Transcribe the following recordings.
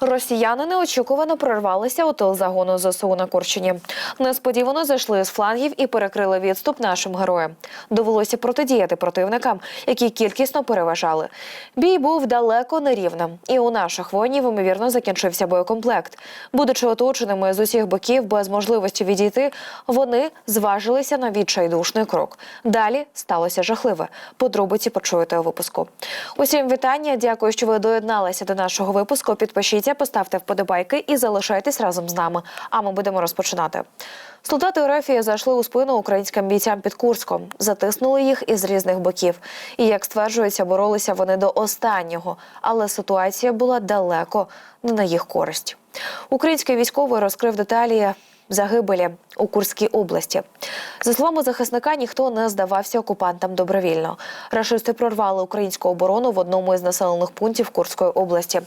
Росіяни неочікувано прорвалися у тил загону ЗСУ на Курщині. Несподівано зайшли з флангів і перекрили відступ нашим героям. Довелося протидіяти противникам, які кількісно переважали. Бій був далеко нерівним, і у наших воїнів ймовірно закінчився боєкомплект. Будучи оточеними з усіх боків без можливості відійти, вони зважилися на відчайдушний крок. Далі сталося жахливе. Подробиці почуєте у випуску. Усім вітання. Дякую, що ви доєдналися до нашого випуску. Підпишіться, поставте вподобайки і залишайтесь разом з нами. А ми будемо розпочинати. Солдати Орефії зайшли у спину українським бійцям під Курском, затиснули їх із різних боків. І як стверджується, боролися вони до останнього, але ситуація була далеко не на їх користь. Український військовий розкрив деталі загибелі у Курській області. За словами захисника, ніхто не здавався окупантам добровільно. Рашисти прорвали українську оборону в одному із населених пунктів Курської області.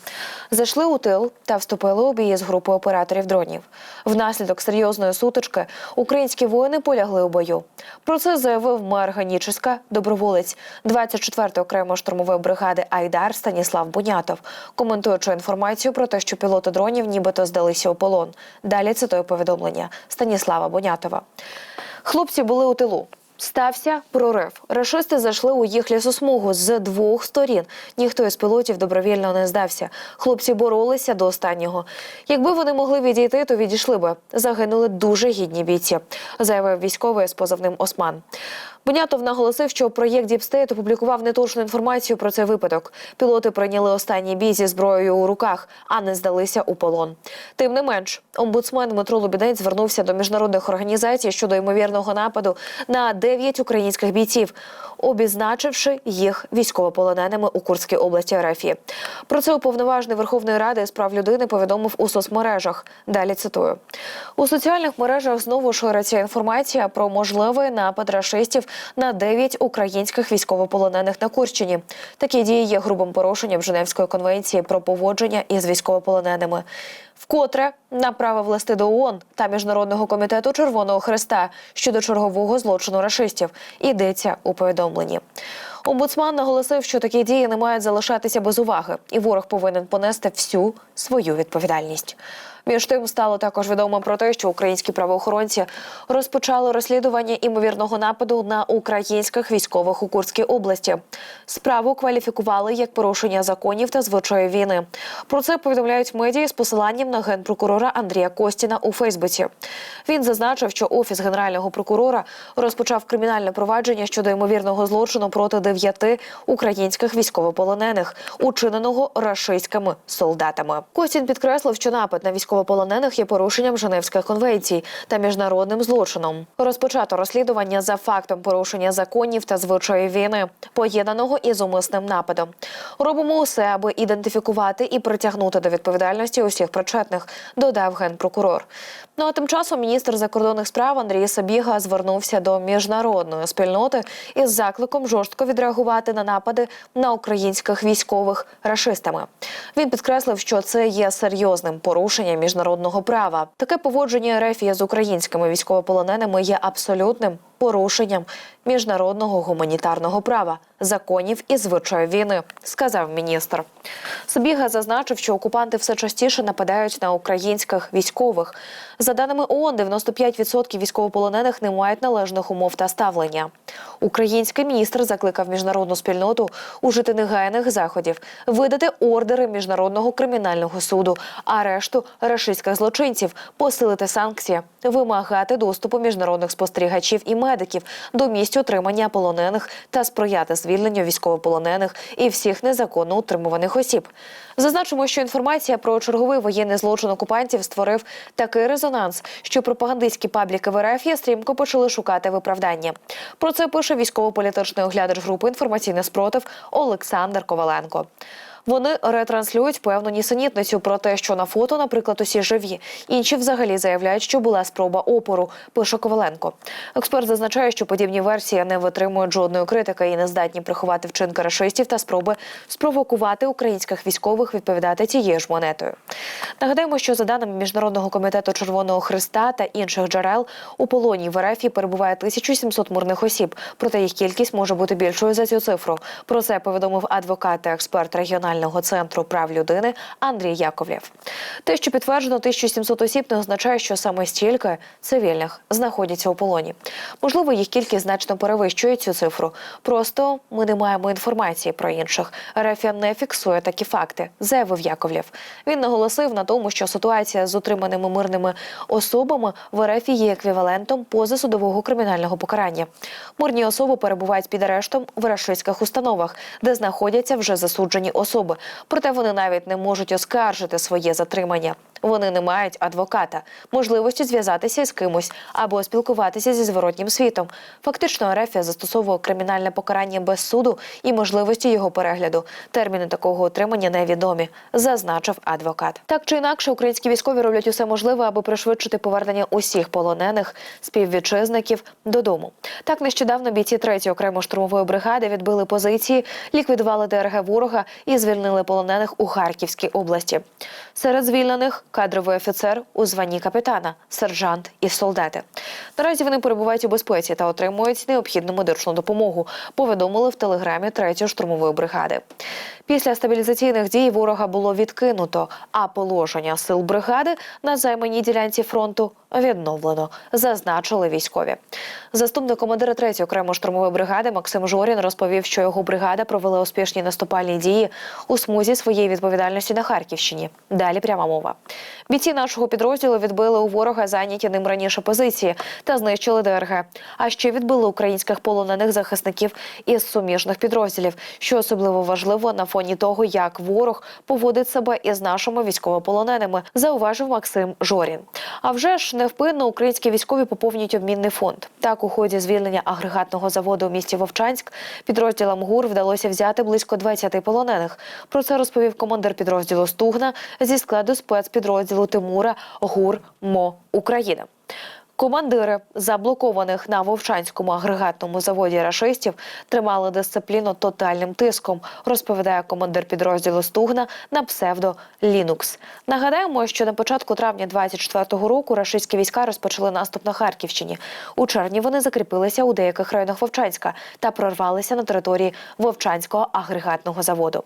Зайшли у тил та вступили у бії з групою операторів дронів. Внаслідок серйозної сутички українські воїни полягли у бою. Про це заявив мер Ганіческа, доброволець 24-ї окремої штурмової бригади Айдар Станіслав Бунятов, коментуючи інформацію про те, що пілоти дронів нібито здалися у полон. Далі цитую повідомлення Станіслава Бонятова. Хлопці були у тилу. Стався прорив. Рашисти зайшли у їх лісосмугу з двох сторін. Ніхто із пілотів добровільно не здався. Хлопці боролися до останнього. Якби вони могли відійти, то відійшли би. Загинули дуже гідні бійці, заявив військовий з позивним Осман. Бунятов наголосив, що проєкт Діпстейт опублікував неточну інформацію про цей випадок. Пілоти прийняли останній бій зі зброєю у руках, а не здалися у полон. Тим не менш, омбудсмен Дмитро Лубінець звернувся до міжнародних організацій щодо ймовірного нападу на 9 українських бійців, обізначивши їх військовополоненими у Курській області РФ. Про це уповноважений Верховної Ради з прав людини повідомив у соцмережах. Далі цитую у соціальних мережах знову шириться інформація про можливий напад рашистів на 9 українських військовополонених на Курщині. Такі дії є грубим порушенням Женевської конвенції про поводження із військовополоненими. Вкотре направив листи до ООН та міжнародного комітету Червоного Хреста щодо чергового злочину рашистів. Йдеться у повідомленні. Омбудсман наголосив, що такі дії не мають залишатися без уваги, і ворог повинен понести всю свою відповідальність. Між тим стало також відомо про те, що українські правоохоронці розпочали розслідування імовірного нападу на українських військових у Курській області. Справу кваліфікували як порушення законів та звичаї війни. Про це повідомляють медіа з посиланням на генпрокурора Андрія Костіна у Фейсбуці. Він зазначив, що офіс генерального прокурора розпочав кримінальне провадження щодо ймовірного злочину проти дев'яти українських військовополонених, учиненого рашистськими солдатами. Костін підкреслив, що напад на військовополонених є порушенням Женевських конвенцій та міжнародним злочином. Розпочато розслідування за фактом порушення законів та звичаїв війни, поєднаного із умисним нападом. Робимо усе, аби ідентифікувати і притягнути до відповідальності усіх причетних, додав генпрокурор. Ну а тим часом міністр закордонних справ Андрій Сабіга звернувся до міжнародної спільноти із закликом жорстко відреагувати на напади на українських військових рашистами. Він підкреслив, що це є серйозним порушенням міжнародного права. Таке поводження РФ з українськими військовополоненими є абсолютним порушенням міжнародного гуманітарного права, законів і звичаю війни, сказав міністр. Сабіга зазначив, що окупанти все частіше нападають на українських військових. За даними ООН, 95% військовополонених не мають належних умов та ставлення. Український міністр закликав міжнародну спільноту ужити негайних заходів, видати ордери міжнародного кримінального суду, арешту рашистських злочинців, посилити санкції, вимагати доступу міжнародних спостерігачів і медиків до місць утримання полонених та сприяти звільненню військовополонених і всіх незаконно утримуваних осіб. Зазначимо, що інформація про черговий воєнний злочин окупантів створив такий резонанс, що пропагандистські пабліки в РФ стрімко почали шукати виправдання. Про це пише військово-політичний оглядач групи інформаційний спротив Олександр Коваленко. Вони ретранслюють певну нісенітницю про те, що на фото, наприклад, усі живі. Інші взагалі заявляють, що була спроба опору. Пише Коваленко. Експерт зазначає, що подібні версії не витримують жодної критики і не здатні приховати вчинки рашистів та спроби спровокувати українських військових відповідати тією ж монетою. Нагадаємо, що за даними міжнародного комітету Червоного Христа та інших джерел у полоні в РФ перебуває 1700 мирних осіб, проте їх кількість може бути більшою за цю цифру. Про це повідомив адвокат та експерт регіонального Національного центру прав людини Андрій Яковлєв. Те, що підтверджено 1700 осіб, не означає, що саме стільки цивільних знаходяться у полоні. Можливо, їх кількість значно перевищує цю цифру. Просто ми не маємо інформації про інших. Рафія не фіксує такі факти, заявив Яковлєв. Він наголосив на тому, що ситуація з утриманими мирними особами в РФ є еквівалентом позасудового кримінального покарання. Мирні особи перебувають під арештом в рашистських установах, де знаходяться вже засуджені особи. Проте вони навіть не можуть оскаржити своє затримання. Вони не мають адвоката, можливості зв'язатися з кимось або спілкуватися зі зворотнім світом. Фактично, РФ застосовує кримінальне покарання без суду і можливості його перегляду. Терміни такого отримання невідомі, зазначив адвокат. Так чи інакше, українські військові роблять усе можливе, аби пришвидшити повернення усіх полонених співвітчизників додому. Так нещодавно бійці 3-ї окремо штурмової бригади відбили позиції, ліквідували ДРГ ворога і звільнили полонених у Харківській області. Серед звільнених кадровий офіцер у званні капітана, сержант і солдати. Наразі вони перебувають у безпеці та отримують необхідну медичну допомогу. Повідомили в телеграмі 3-ї штурмової бригади. Після стабілізаційних дій ворога було відкинуто, а положення сил бригади на займаній ділянці фронту відновлено, зазначили військові. Заступник командира 3-ї окремо штурмової бригади Максим Жорін розповів, що його бригада провела успішні наступальні дії у смузі своєї відповідальності на Харківщині. Далі пряма мова. Бійці нашого підрозділу відбили у ворога зайняті ним раніше позиції та знищили ДРГ. А ще відбили українських полонених захисників із суміжних підрозділів, що особливо важливо на фоні того, як ворог поводить себе із нашими військовополоненими, зауважив Максим Жорін. А вже ж невпинно українські військові поповнюють обмінний фонд. Так, у ході звільнення агрегатного заводу у місті Вовчанськ підрозділам ГУР вдалося взяти близько 20 полонених. Про це розповів командир підрозділу Стугна зі складу спецпідрозділу Тимура ГУР МО Україна. Командири заблокованих на Вовчанському агрегатному заводі рашистів тримали дисципліну тотальним тиском, розповідає командир підрозділу Стугна на псевдо Лінукс. Нагадаємо, що на початку травня 24-го року рашистські війська розпочали наступ на Харківщині. У червні вони закріпилися у деяких районах Вовчанська та прорвалися на території Вовчанського агрегатного заводу.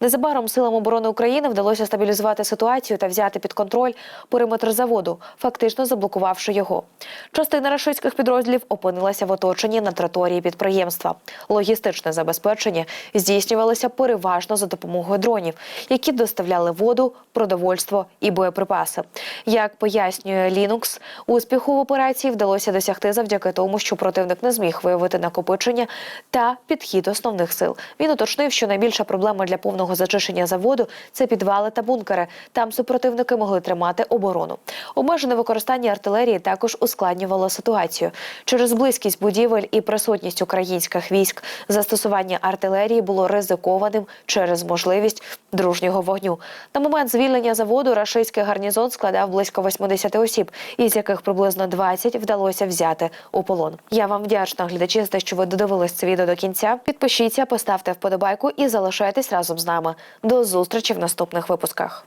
Незабаром силам оборони України вдалося стабілізувати ситуацію та взяти під контроль периметр заводу, фактично заблокувавши його. Частина рашистських підрозділів опинилася в оточенні на території підприємства. Логістичне забезпечення здійснювалося переважно за допомогою дронів, які доставляли воду, продовольство і боєприпаси. Як пояснює Linux, успіху в операції вдалося досягти завдяки тому, що противник не зміг виявити накопичення та підхід основних сил. Він уточнив, що найбільша проблема для повного зачищення заводу це підвали та бункери. Там супротивники могли тримати оборону. Обмежене використання артилерії також ускладнювало ситуацію. Через близькість будівель і присутність українських військ застосування артилерії було ризикованим через можливість дружнього вогню. На момент звільнення заводу рашистський гарнізон складав близько 80 осіб, із яких приблизно 20 вдалося взяти у полон. Я вам вдячна, глядачі, за те, що ви додивились це відео до кінця. Підпишіться, поставте вподобайку і залишайтесь разом з нами. До зустрічі в наступних випусках.